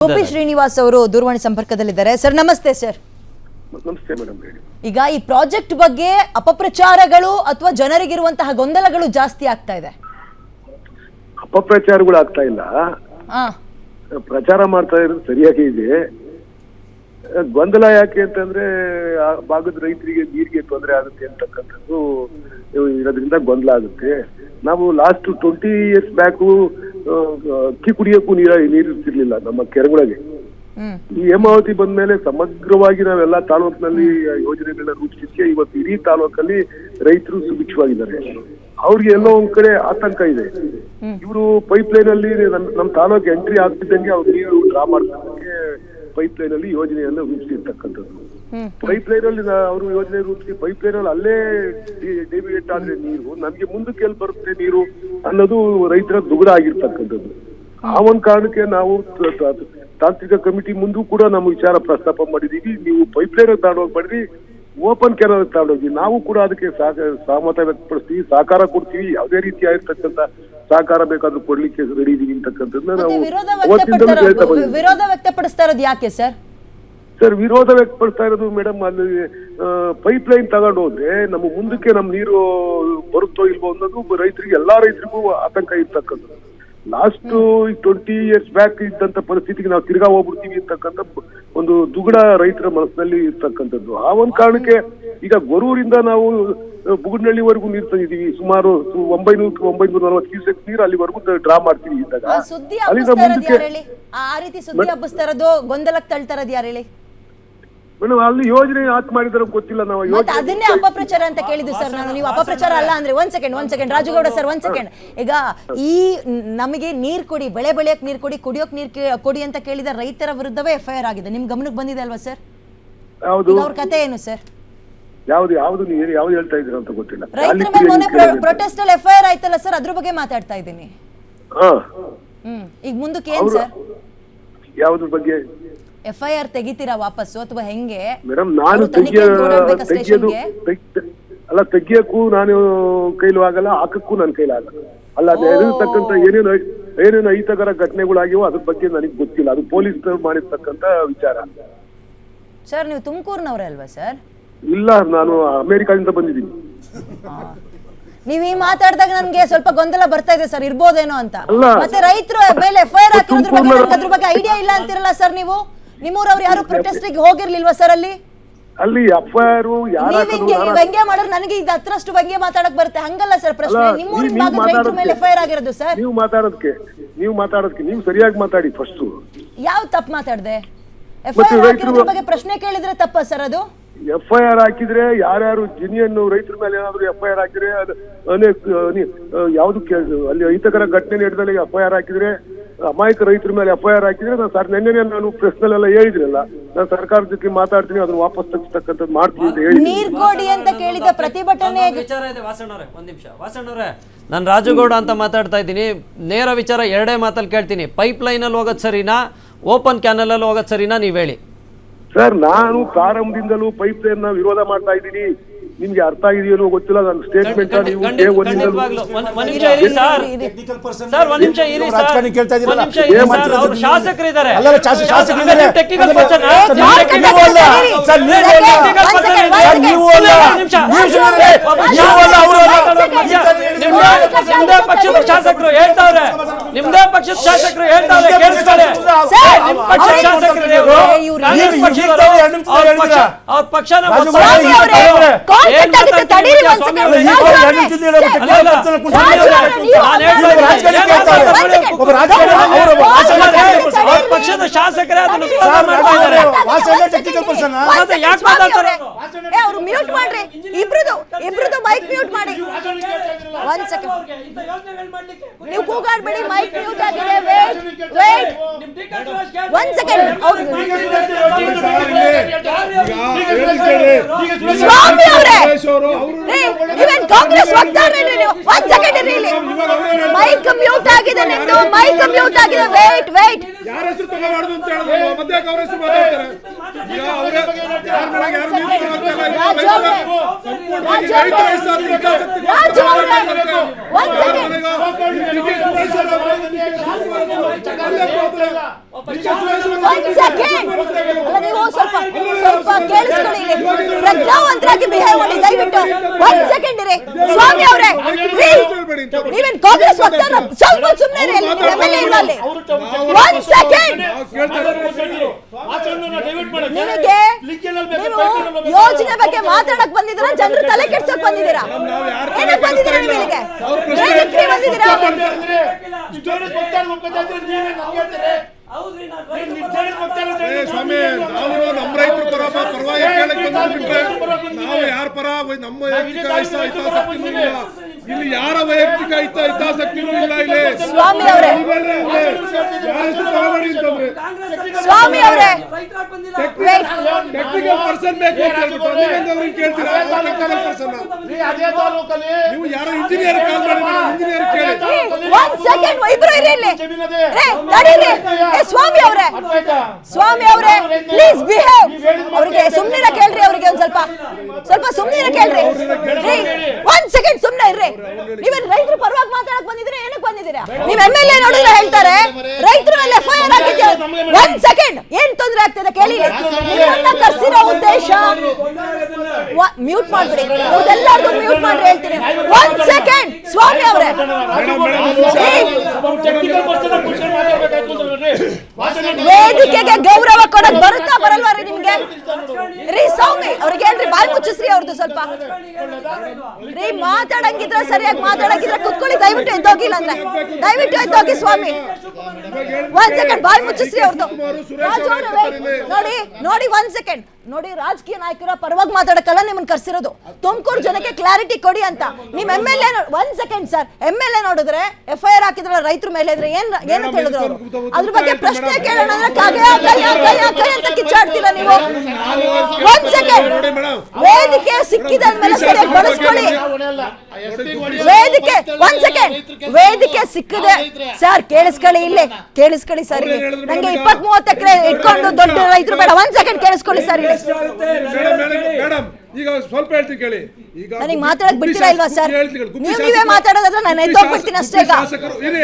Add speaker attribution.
Speaker 1: ಗೋಪಿ ಶ್ರೀನಿವಾಸ್ ಅವರು ದೂರವಾಣಿ ಸಂಪರ್ಕದಲ್ಲಿದ್ದಾರೆ. ಸರ್ ನಮಸ್ತೆ ಸರ್.
Speaker 2: ನಮಸ್ತೆ ಮೇಡಮ್ ಹೇಳಿ.
Speaker 1: ಈಗ ಈ ಪ್ರಾಜೆಕ್ಟ್ ಬಗ್ಗೆ ಅಪಪ್ರಚಾರಗಳು ಅಥವಾ ಜನರಿಗಿರುವಂತಹ ಗೊಂದಲಗಳು ಜಾಸ್ತಿ ಆಗ್ತಾ ಇದೆ.
Speaker 2: ಅಪಪ್ರಚಾರಗಳು ಆಗ್ತಾ ಇಲ್ಲ.
Speaker 1: ಆ,
Speaker 2: ಪ್ರಚಾರ ಮಾಡ್ತಾ ಇರೋದು ಸರಿಯಾಗಿ ಇದೆ. ಗೊಂದಲ ಯಾಕೆ ಅಂತಂದ್ರೆ ಆ ಭಾಗದ ರೈತರಿಗೆ ನೀರಿಗೆ ತೊಂದರೆ ಆಗುತ್ತೆ ಅಂತಕ್ಕಂಥದ್ದು ಇರೋದ್ರಿಂದ ಗೊಂದಲ ಆಗುತ್ತೆ. ನಾವು ಲಾಸ್ಟ್ ಟ್ವೆಂಟಿ ಇಯರ್ಸ್ ಬ್ಯಾಕು ಅಕ್ಕಿ ಕುಡಿಯೋಕ್ಕೂ ನೀರ ನೀರಿರ್ತಿರ್ಲಿಲ್ಲ ನಮ್ಮ ಕೆರೆಗಳಿಗೆ. ಈ ಹೇಮಾವತಿ ಬಂದ್ಮೇಲೆ ಸಮಗ್ರವಾಗಿ ನಾವೆಲ್ಲ ತಾಲೂಕಿನಲ್ಲಿ ಯೋಜನೆಗಳನ್ನ ರೂಪಿಸಿ ಇವತ್ತು ಇಡೀ ತಾಲೂಕಲ್ಲಿ ರೈತರು ಸುಭಿಕ್ಷವಾಗಿದ್ದಾರೆ. ಅವ್ರಿಗೆ ಎಲ್ಲೋ ಒಂದ್ ಕಡೆ ಆತಂಕ ಇದೆ. ಇವರು ಪೈಪ್ ಲೈನ್ ಅಲ್ಲಿ ನಮ್ ನಮ್ಮ ತಾಲೂಕು ಎಂಟ್ರಿ ಆಗ್ತಿದ್ದಂಗೆ ಅವ್ರು ನೀರು ಡ್ರಾ ಮಾಡ್ತಿದ್ದಂಗೆ ಪೈಪ್ ಲೈನ್ ಅಲ್ಲಿ ಯೋಜನೆಯನ್ನ ರೂಪಿಸಿರ್ತಕ್ಕಂಥದ್ದು. ಪೈಪ್ ಲೈನ್ ಅಲ್ಲಿ ಅವರು ಯೋಜನೆ ರೂಪಿಸಿ ಪೈಪ್ ಲೈನ್ ಅಲ್ಲಿ ಅಲ್ಲೇ ಡೆವಿಯೇಟ್ ಆದ್ರೆ ನೀರು ನಮ್ಗೆ ಮುಂದಕ್ಕೆ ಎಲ್ಲಿ ಬರುತ್ತೆ ನೀರು ಅನ್ನೋದು ರೈತರ ದುಗುಡ ಆಗಿರ್ತಕ್ಕಂಥದ್ದು. ಆ ಒಂದ್ ಕಾರಣಕ್ಕೆ ನಾವು ತಾಂತ್ರಿಕ ಕಮಿಟಿ ಮುಂದೂ ಕೂಡ ನಮ್ಮ ವಿಚಾರ ಪ್ರಸ್ತಾಪ ಮಾಡಿದೀವಿ. ನೀವು ಪೈಪ್ ಲೈನ್ ತಗೊಂಡೋಗಿ ಮಾಡಿದ್ರಿ ಓಪನ್ ಕೆನಲ್ ತಗೊಂಡೋಗಿ. ನಾವು ಕೂಡ ಅದಕ್ಕೆ ಸಹಮತ ವ್ಯಕ್ತಪಡಿಸ್ತೀವಿ ಸಹಕಾರ ಕೊಡ್ತೀವಿ. ಯಾವುದೇ ರೀತಿ ಆಗಿರ್ತಕ್ಕಂಥ ಸಹಕಾರ ಬೇಕಾದ್ರೂ ಕೊಡ್ಲಿಕ್ಕೆ ರೆಡಿ ಇದೀವಿ ಅಂತಕ್ಕಂಥದ್ದನ್ನ ನಾವು
Speaker 1: ವಿರೋಧ ವ್ಯಕ್ತಪಡಿಸ್ತಾ ಇರೋದು ಯಾಕೆ ಸರ್?
Speaker 2: ಸರ್ ವಿರೋಧ ವ್ಯಕ್ತಪಡಿಸ್ತಾ ಇರೋದು ಮೇಡಮ್ ಅಲ್ಲಿ ಪೈಪ್ ಲೈನ್ ತಗೊಂಡು ಹೋದ್ರೆ ನಮ್ಮ ಮುಂದಕ್ಕೆ ನಮ್ಮ ನೀರು ಬರುತ್ತೋ ಇಲ್ವೋ ಅನ್ನೋದು ರೈತರಿಗೆ ಎಲ್ಲಾ ರೈತರಿಗೂ ಆತಂಕ ಇರ್ತಕ್ಕಂಥದ್ದು. ಲಾಸ್ಟ್ ಟ್ವೆಂಟಿ ಇಯರ್ಸ್ ಬ್ಯಾಕ್ ಇದ್ದಂತ ಪರಿಸ್ಥಿತಿಗೆ ನಾವು ತಿರ್ಗಾ ಹೋಗ್ಬಿಡ್ತೀವಿ ಅಂತಕ್ಕಂಥ ಒಂದು ದುಗುಡ ರೈತರ ಮನಸ್ಸಿನಲ್ಲಿ ಇರ್ತಕ್ಕಂಥದ್ದು. ಆ ಒಂದು ಕಾರಣಕ್ಕೆ ಈಗ ಗೊರೂರಿಂದ ನಾವು ಬುಗುಡ್ನಳ್ಳಿವರೆಗೂ ನೀರು ತಂದಿದ್ದೀವಿ. ಸುಮಾರು ಒಂಬೈನೂರು ಒಂಬೈನೂರ ನಲವತ್ತು ಕ್ಯೂಸೆಕ್ ನೀರು ಅಲ್ಲಿವರೆಗೂ ಡ್ರಾ ಮಾಡ್ತೀವಿ ಇದ್ದಾಗ.
Speaker 1: ಸುದ್ದಿ ಆ ರೀತಿ ಸುದ್ದಿ ಹಬ್ಬಿಸ್ತಾ ಇರೋದು ಗೊಂದಲಕ್ಕೆ ತಳ್ತಾ ಇರೋದು ಯಾರು ಹೇಳಿ?
Speaker 2: ಮೇಡಮ್ ಅಲ್ಲಿ ಯೋಜನೆ ಯಾಕೆ ಮಾಡಿದ್ರೆ ಗೊತ್ತಿಲ್ಲ ನಾವು
Speaker 1: ಮತ್ತೆ
Speaker 2: ಯೋಜನೆ
Speaker 1: ಅದನ್ನೇ ಅಪಪ್ರಚಾರ ಅಂತ ಕೇಳಿದ್ದು ಸರ್ ನಾನು. ನೀವು ಅಪಪ್ರಚಾರ ಅಲ್ಲ ಅಂದ್ರೆ ಒಂದ್ ಸೆಕೆಂಡ್ ಒಂದ್ ಸೆಕೆಂಡ್ ರಾಜುಗೌಡ ಸರ್ ಒಂದ್ ಸೆಕೆಂಡ್ ಈಗ ಈ ನಮಗೆ ನೀರ್ ಕೊಡಿ ಬೆಳೆ ಬೆಳೆಯಕ್ ನೀರ್ ಕೊಡಿ ಕುಡಿಯೋಕ್ ನೀರ್ ಕೇ- ಕೊಡಿ ಅಂತ ಕೇಳಿದ ರೈತರ ವಿರುದ್ಧವೇ ಎಫ್ ಐ ಆರ್ ಆಗಿದೆ. ನಿಮ್ ಗಮನಕ್ಕೆ ಬಂದಿದೆ ಅಲ್ವಾ ಸರ್?
Speaker 2: ಹೌದು
Speaker 1: ಈಗ ಅವ್ರ ಕತೆ ಏನು ಸರ್?
Speaker 2: ಯಾವ್ದು ಯಾವ್ದು ನೀವು ಯಾವ್ದು ಹೇಳ್ತಾ ಇದ್ದೀರಾ ಅಂತ ಗೊತ್ತಿಲ್ಲ.
Speaker 1: ರೈತರ ಮೇಲೆ ಮೊನ್ನೆ ಪ್ರೊಟೆಸ್ಟ್ ಅಲ್ಲಿ ಎಫ್ ಐ ಆರ್ ಆಯ್ತಲ್ಲ ಸರ್ ಅದ್ರ ಬಗ್ಗೆ ಮಾತಾಡ್ತಾ ಇದ್ದೀನಿ.
Speaker 2: ಹಾ.
Speaker 1: ಹ್ಮ್ ಈಗ ಮುಂದಕ್ಕೆ ಏನ್
Speaker 2: ಅವ್ರು-
Speaker 1: ಸರ್?
Speaker 2: ಯಾವ್ದ್ರ ಬಗ್ಗೆ?
Speaker 1: ಎಫ್ ಐ ಆರ್ ತೆಗಿತೀರಾ ವಾಪಸ್ಸು ಅಥವಾ ಹೆಂಗೆ?
Speaker 2: ಮೇಡಮ್ ನಾನು
Speaker 1: ಅವ್ರು ತನಿಖೆಗೆ
Speaker 2: ತೆಗಿಯೋದು? ತೆಗ್- ಅಲ್ಲ ತೆಗಿಯಕ್ಕೂ ನಾನು ಕೈಲೂ ಆಗಲ್ಲ ಹಾಕಕ್ಕೂ ನನ್ನ ಕೈಲಾಗಲ್ಲ ಅಲ್ಲ ಅದು ಹೆದರ್ತಕ್ಕಂಥ ಏನೇನು ಏನೇನು ಅಹಿತಕರ ಘಟನೆಗಳಾಗಿವೋ ಅದ್ರ ಬಗ್ಗೆ ನನಗೆ ಗೊತ್ತಿಲ್ಲ. ಅದು ಪೊಲೀಸ್ ಮಾಡಿರ್ತಕ್ಕಂಥ ವಿಚಾರ.
Speaker 1: ಸರ್ ನೀವು ತುಮಕೂರಿನವ್ರೆ ಅಲ್ವಾ ಸರ್
Speaker 2: ಇಲ್ಲ ನಾನು ಅಮೆರಿಕಾದಿಂದ ಬಂದಿದ್ದೀನಿ.
Speaker 1: ನೀವ್ ಈ ಮಾತಾಡಿದಾಗ ನನ್ಗೆ ಸ್ವಲ್ಪ ಗೊಂದಲ ಬರ್ತಾ ಇದೆ ಸರ್ ಇರ್ಬೋದೇನೋ ಅಂತ.
Speaker 2: ಅಲ್ಲ.
Speaker 1: ಮತ್ತೆ ರೈತರು ಮೇಲೆ ಎಫ್ ಐ ಆರ್ ಹಾಕಿರೋದ್ರ ಬಗ್ಗೆ
Speaker 2: ತುಮಕೂರ್ನ-
Speaker 1: ನನ್ಗೆ ಅದ್ರ ಬಗ್ಗೆ ಐಡಿಯಾ ಇಲ್ಲ ಅಂತಿರಲ್ಲ ಸರ್ ನೀವು? ನಿಮ್ಮೂರವ್ರು ಯಾರು ಪ್ರೊಟೆಸ್ಟ್ ಹೋಗಿರ್ಲಿಲ್ವಾ ಸರ್ ಅಲ್ಲಿ?
Speaker 2: ಅಲ್ಲಿ ಎಫ್ ಐ ಆರ್ ಯಾರ
Speaker 1: ನೀವ್ ಹಿಂಗೆ ವ್ಯಂಗ್ಯ ಮಾಡಿದ್ರೆ ನನಗೆ ಇದು ಹತ್ರಷ್ಟು ವ್ಯಂಗ್ಯ ಮಾತಾಡಕ್ ಬರುತ್ತೆ. ಹಂಗಲ್ಲ ಸರ್ ಪ್ರಶ್ನೆ. ನಿಮ್ಮೂರಿನ ಭಾಗದ ಮೇಲೆ ಎಫ್ ಐ ಆರ್ ಆಗಿರೋದು ಸರ್
Speaker 2: ನೀವು ಮಾತಾಡೋದಕ್ಕೆ ನೀವು ಮಾತಾಡೋದಕ್ಕೆ ನೀವು ಸರಿಯಾಗಿ ಮಾತಾಡಿ ಫಸ್ಟ್
Speaker 1: ಯಾವ ತಪ್ಪು ಮಾತಾಡ್ದೆ? ಎಫ್ಐಆರ್ ಬಗ್ಗೆ ಪ್ರಶ್ನೆ ಕೇಳಿದ್ರೆ ತಪ್ಪ ಸರ್ ಅದು?
Speaker 2: ಎಫ್ಐಆರ್ ಹಾಕಿದ್ರೆ ಯಾರ್ಯಾರು ಜಿನಿಯನ್ನು ರೈತರ ಮೇಲೆ ಏನಾದ್ರು ಎಫ್ ಐ ಆರ್ ಹಾಕಿದ್ರೆ ಅದು ಅನೇಕ ಯಾವ್ದಕ್ಕೆ ಅಲ್ಲಿ ಅಹಿತಕರ ಘಟನೆ ನಡೆದಲ್ಲಿ ಎಫ್ ಐ ಆರ್ ಹಾಕಿದ್ರೆ ಅಮಾಯಕ ರೈತರ ಮೇಲೆ ಎಫ್ ಐ ಆರ್ ಹಾಕಿದ್ರೆ ನಾನು ಸರ್ ನಿನ್ನೆ ನಾನು ಪ್ರಶ್ನೆಲ್ಲ ಹೇಳಿದ್ರಲ್ಲ ನಾನು ಸರ್ಕಾರದ ಜೊತೆ ಮಾತಾಡ್ತೀನಿ ಅದನ್ನ ವಾಪಸ್ ತಗ್ಸ್ತಕ್ಕಂಥದ್ದು ಮಾಡ್ತೀನಿ ಅಂತ ಹೇಳಿ
Speaker 1: ನೀರ್ ಕೊಡಿ ಅಂತ ಕೇಳಿದ ಪ್ರತಿಭಟನೆ
Speaker 3: ವಿಚಾರ ಇದೆ ವಾಸಣ್ಣವ್ರೆ ಒಂದ್ ನಿಮಿಷ. ವಾಸಣ್ಣವ್ರೆ ನಾನು ರಾಜುಗೌಡ ಅಂತ ಮಾತಾಡ್ತಾ ಇದ್ದೀನಿ. ನೇರ ವಿಚಾರ ಎರಡೇ ಮಾತಲ್ಲಿ ಕೇಳ್ತೀನಿ. ಪೈಪ್ ಲೈನಲ್ಲಿ ಹೋಗೋದ್ ಸರಿನಾ? ಓಪನ್ ಕ್ಯಾನಲಲ್ಲಿ ಹೋಗೋದ್ ಸರಿನಾ ನೀವು ಹೇಳಿ?
Speaker 2: ಸರ್ ನಾನು ಪ್ರಾರಂಭದಿಂದಲೂ ಪೈಪ್ ಲೈನ್ ವಿರೋಧ ಮಾಡ್ತಾ ಇದ್ದೀನಿ. ನಿಮ್ಗೆ ಅರ್ಥ ಆಗಿದೆಯೋ ಗೊತ್ತಿಲ್ಲ ನನ್ನ ಸ್ಟೇಟ್ಮೆಂಟ್ ನೀವು
Speaker 3: ಖಂಡಿತ- ಖಂಡಿತವಾಗ್ಲೂ. ಒಂದ್- ಒಂದ್ ನಿಮಿಷ ಇರಿ ಸರ್ ಸರ್ ಒಂದ್ ನಿಮಿಷ ಇರಿ ಸರ್
Speaker 4: ರಾಜಕಾರಣಿ ಕೇಳ್ತಾ
Speaker 3: ಒಂದ್
Speaker 4: ಇದ್ದೀರಲ್ಲ?
Speaker 3: ನಿಮಿಷ ಇರಿ
Speaker 4: ಏನ್
Speaker 3: ಸರ್
Speaker 4: ಮಾಡ್ತಿರೋದು
Speaker 3: ಅವ್ರು
Speaker 4: ನೀವು?
Speaker 3: ಶಾಸಕರಿದ್ದಾರೆ
Speaker 4: ಅಲ್ಲ, ಅಲ್ಲ, ಶಾಸ- ಶಾಸಕರಿದ್ದಾರೆ.
Speaker 3: ಟೆಕ್ನಿಕಲ್
Speaker 4: ಅಲ್ಲ,
Speaker 3: ಪರ್ಸನ್
Speaker 4: ಸರ್, ನೀವು ಅಲ್ಲ. ಸರ್, ನೀವು ಅಲ್ಲ. ಸರ್, ನೀವು ಅಲ್ಲ. ನೀವು ಸುಮ್ಮನೆ ನೀವು ಅಲ್ಲ, ಅವರು ಅಲ್ಲ.
Speaker 3: ನಿಮ್ದೇ ಪಕ್ಷದ ಶಾಸಕರು ಹೇಳ್ತಾವ್ರೆ ನಿಮ್ದೇ ಪಕ್ಷದ ಶಾಸಕರು ಹೇಳ್ತಾರೆ ಕೇಳಿಸ್ತಾರೆ
Speaker 1: ಸರ್,
Speaker 3: ನಿಮ್ ಪಕ್ಷದ ಶಾಸಕರು ನೀವು. ಕಾಂಗ್ರೆಸ್ ಪಕ್ಷದವರು ಅವ್ರ? ಪಕ್ಷ ಅವ್ರ ಪಕ್ಷನ
Speaker 4: ಸ್ವಾಮಿ ಅವರೇ,
Speaker 1: ಕಾಲ್ ತಡೀರಿ ಒಂದ್ ಸೆಕೆಂಡ್. ರಾಜು ಅವರೇ,
Speaker 3: ನಾನು. ಹೇಳ್ತಾ ಇದ್ದೀನಿ. ಏನ್?
Speaker 4: ಒಬ್ಬ ರಾಜಕಾರಣ
Speaker 3: ಪಕ್ಷದ ಶಾಸಕರೇ ಅದನ್ನು ವಿರೋಧ
Speaker 4: ಸರ್,
Speaker 3: ಮಾಡ್ತಾ ಇದ್ದಾರೆ.
Speaker 4: ವಾಸನೆ ಟೆಕ್ನಿಕಲ್ ಪರ್ಸನ್.
Speaker 3: ಮತ್ತೆ ಯಾಕೆ ಮಾತಾಡ್ತಾರೆ ಅವ್ರು?
Speaker 1: ಏ ಅವ್ರು ಮ್ಯೂಟ್ ಮಾಡ್ರಿ. ಇಬ್ರದು ಇಬ್ರದು ಮೈಕ್ ಮ್ಯೂಟ್ ಮಾಡಿ. ಒಂದ್ ಸೆಕೆಂಡ್ ನೀವು ಕೂಗಾಡ್ಬೇಡಿ ಮೈಕ್ ಮ್ಯೂಟ್ ಆಗಿದೆ. ವೇಟ್ ವೇಟ್ ಒಂದ್ ಸೆಕೆಂಡ್ ಅವ್ರು ಸ್ವಾಮಿ ಅವರೇ ಇವನ್ ಕಾಂಗ್ರೆಸ್ ವಕ್ತಾರರೇ ನೀವು. ಒಂದ್ ಸೆಕೆಂಡ್ ಇರಿ ಇಲ್ಲಿ ಮೈಕ್ ಮ್ಯೂಟ್ ಮೈಕ್ ಮ್ಯೂಟ್ ಆಗಿದೆ. ವೇಟ್ ವೇಟ್
Speaker 5: ಯಾರ ಹೆಸರು ತಗೋಬಾರ್ದು ಅಂತ ಹೇಳಿದ್ರು? ಮತ್ತೆ ಅವ್ರ ಹೆಸರು ಮಾತಾಡ್ತಾರೆ? ಈಗ ಅವರೇ ಯಾರ ಮನೆಗೆ ಯಾರು
Speaker 1: ಸ್ವಲ್ಪ ಸ್ವಲ್ಪ ಕೇಳಿಸ್ಕೊಳ್ಳಿ ಇಲ್ಲಿ. ಪ್ರಜ್ಞಾವಂತರಾಗಿ ಬಿಹೇವ್ ಮಾಡಿ ದಯವಿಟ್ಟು ಒಂದ್ ಸೆಕೆಂಡ್ ಇರಿ. ಸ್ವಾಮಿ ಅವರೇ ನೀವೇನ್ ಕಾಂಗ್ರೆಸ್ ವಕ್ತಾರ ಸ್ವಲ್ಪ ಸುಮ್ಮನೆ ಇರಿ ಒಂದ್ ಸೆಕೆಂಡ್. ನಿಮಗೆ ನೀವು ಯೋಜನೆ ಬಗ್ಗೆ ಮಾತಾಡಕ್ ಬಂದಿದ್ದೀರಾ? ಜನರು ತಲೆ ಕೆಡ್ಸಕ್ ಬಂದಿದ್ದೀರಾ?
Speaker 5: ನಾವು ಯಾರ ತಲೆ
Speaker 1: ಏನಕ್ಕೆ ಬಂದಿದ್ದೀರಾ ನೀವು? ಇಲ್ಲಿಗೆ.
Speaker 5: ಅವ್ರ
Speaker 1: ಏನಕ್ಕೆ ಬಂದಿದ್ದೀರಾ?
Speaker 5: ಸ್ವಾಮಿ ನಾವು ನಮ್ಮ ರೈತರ ಪರ ಪರವಾಗಿ ಬಂದ್ಬಿಟ್ರೆ ನಾವು ಯಾರ ಪರ ನಮ್ಮ ಹಿತಾಸಕ್ತಿನೂ ಇಲ್ಲ ಯಾರ ವೈಯಕ್ತಿಕ ಹಿತ ಹಿತಾಸಕ್ತಿನೂ ಇಲ್ಲ ಇಲ್ಲಿ.
Speaker 1: ಸ್ವಾಮಿ ಅವರೇ. ಸ್ವಾಮಿ ಅವರೇ.
Speaker 5: ಟೆಕ್ನಿಕಲ್ ಪರ್ಸನ್ ಬೇಕು ಅಂತ ಹೇಳ್ಬಿಟ್ಟು ಅವ್ರಿಗೆ ಕೇಳ್ತೀರಾ? ಪರ್ಸನ್ ನೀವು ಯಾರೋ ಇಂಜಿನಿಯರ್ ಕಾಲ್ ಮಾಡಿ ಇಂಜಿನಿಯರ್ ಕೇಳಿ.
Speaker 1: ಒಂದ್ ಸೆಕೆಂಡ್ ಇಬ್ರು ಇರಿ ಇಲ್ಲಿ. ರೇ ನಡೀರಿ. ಸ್ವಾಮಿ ಅವರೇ. ಸ್ವಾಮಿ ಅವರೇ ಪ್ಲೀಸ್ ಬಿಹೇವ್ ಅವ್ರಿಗೆ ಸುಮ್ನಿರ ಕೇಳ್ರಿ ಅವ್ರಿಗೆ ಒಂದ್ ಸ್ವಲ್ಪ ಸ್ವಲ್ಪ ಸುಮ್ನಿರ ಕೇಳ್ರಿ ರೀ ಒಂದ್ ಸೆಕೆಂಡ್ ಸುಮ್ನೆ ಇರ್ರಿ ನೀವೇನ್ ರೈತರ ಪರವಾಗಿ ಮಾತಾಡಕ್ ಬಂದಿದ್ದೀರಾ ಏನಕ್ಕೆ ಬಂದಿದ್ದೀರಾ ನೀವ್ ಎಂ ಎಲ್ ಎ ನೋಡಿದ್ರೆ ಹೇಳ್ತಾರೆ ರೈತರ ಮೇಲೆ ಎಫ್ ಐ ಆರ್ ಹಾಕಿದ್ಯಾ ಒಂದ್ ಸೆಕೆಂಡ್ ಏನ್ ತೊಂದ್ರೆ ಆಗ್ತಿದೆ ಕೇಳಿ ನಿಮ್ಮನ್ನ ಕರ್ಸಿರೋ ಉದ್ದೇಶ ಮ್ಯೂಟ್ ಮಾಡ್ಬಿಡಿ. ಅವ್ರದ್ದೆಲ್ಲಾರ್ದು ಮ್ಯೂಟ್ ಮಾಡ್ರಿ ಹೇಳ್ತೀನಿ. ಒಂದ್ ಸೆಕೆಂಡ್ ಸ್ವಾಮಿ ಅವರೇ. ವೇದಿಕೆಗೆ ಗೌರವ ಕೊಡಕ್ ಬರುತ್ತಾ ಬರಲ್ವಾ ರೀ ನಿಮ್ಗೆ ರೀ ಸೌಮಿ ಅವ್ರಿಗೆ ಏನ್ರಿ ಬಾಯ್ ಅವ್ರದ್ದು ಸ್ವಲ್ಪ ರೀ ಮಾತಾಡಂಗಿದ್ರೆ ಸರಿಯಾಗಿ ಮಾತಾಡಂಗಿದ್ರೆ ಕುತ್ಕೊಳ್ಳಿ ದಯವಿಟ್ಟು ಎದ್ದೋಗಿಲ್ಲ ಅಂದ್ರೆ. ದಯವಿಟ್ಟು ಎದ್ದೋಗಿ ಸ್ವಾಮಿ. ಒಂದ್ ಸೆಕೆಂಡ್ ಬಾಯ್ ಮುಚ್ಚಿಸ್ರಿ ಅವ್ರದ್ದು. ನೋಡಿ ನೋಡಿ ಒಂದ್ ಸೆಕೆಂಡ್ ನೋಡಿ ರಾಜಕೀಯ ನಾಯಕರ ಪರವಾಗಿ ಮಾತಾಡಕ್ಕಲ್ಲ ನಿಮ್ಮನ್ನ ಕರ್ಸಿರೋದು. ತುಮಕೂರು ಜನಕ್ಕೆ ಕ್ಲಾರಿಟಿ ಕೊಡಿ ಅಂತ. ನಿಮ್ ಎಂ ಎಲ್ ಎ ಒಂದ್ second sir M L A ನೋಡಿದ್ರೆ ಎಫ್ ಐ ಆರ್ ಹಾಕಿದ್ರ ರೈತರ ಮೇಲೆ ಇದ್ರೆ ಏನ್ ಏನಂತ ಹೇಳಿದ್ರು ಅವರು? ಅದ್ರ ಬಗ್ಗೆ ಪ್ರಶ್ನೆ ಕೇಳೋಣ ಅಂದ್ರೆ ಕಾಗೆ ಕೈ ಕೈ ಕೈ ಅಂತ ಕಿಚ್ಚಾಡ್ತೀರಾ ನೀವು? ಒಂದ್ ಸೆಕೆಂಡ್ ವೇದಿಕೆ ಸಿಕ್ಕಿದಾದ್ಮೇಲೆ ಸರಿಯಾಗಿ ಬಳಸ್ಕೊಳ್ಳಿ. ವೇದಿಕೆ ಒಂದ್ ಸೆಕೆಂಡ್ ವೇದಿಕೆ ಸಿಕ್ಕಿದೆ ಸರ್ ಕೇಳಿಸ್ಕೊಳ್ಳಿ ಇಲ್ಲೇ. ಕೇಳಿಸ್ಕೊಳ್ಳಿ ಸರ್ ಇಲ್ಲಿ. ನಂಗೆ ಇಪ್ಪತ್ ಮೂವತ್ತು ಎಕರೆ ಇಟ್ಕೊಂಡು ದೊಡ್ಡ ರೈತರು ಬೇಡ. ಒಂದ್ ಸೆಕೆಂಡ್ ಕೇಳಿಸ್ಕೊಳ್ಳಿ ಸರ್ ಇಲ್ಲಿ.
Speaker 5: ಮೇಡಮ್ ಈಗ ಸ್ವಲ್ಪ ಹೇಳ್ತೀನಿ ಕೇಳಿ. ಈಗ
Speaker 1: ನನಗೆ ಮಾತಾಡಕ್ ಬಿಡ್ತೀರಾ ಇಲ್ವಾ ಸರ್? ನೀವು ನೀವೇ ಮಾತಾಡೋದಾದ್ರೆ ನಾನು ಎದ್ದೋಗ್ಬಿಡ್ತೀನಿ ಅಷ್ಟೇ ಈಗ.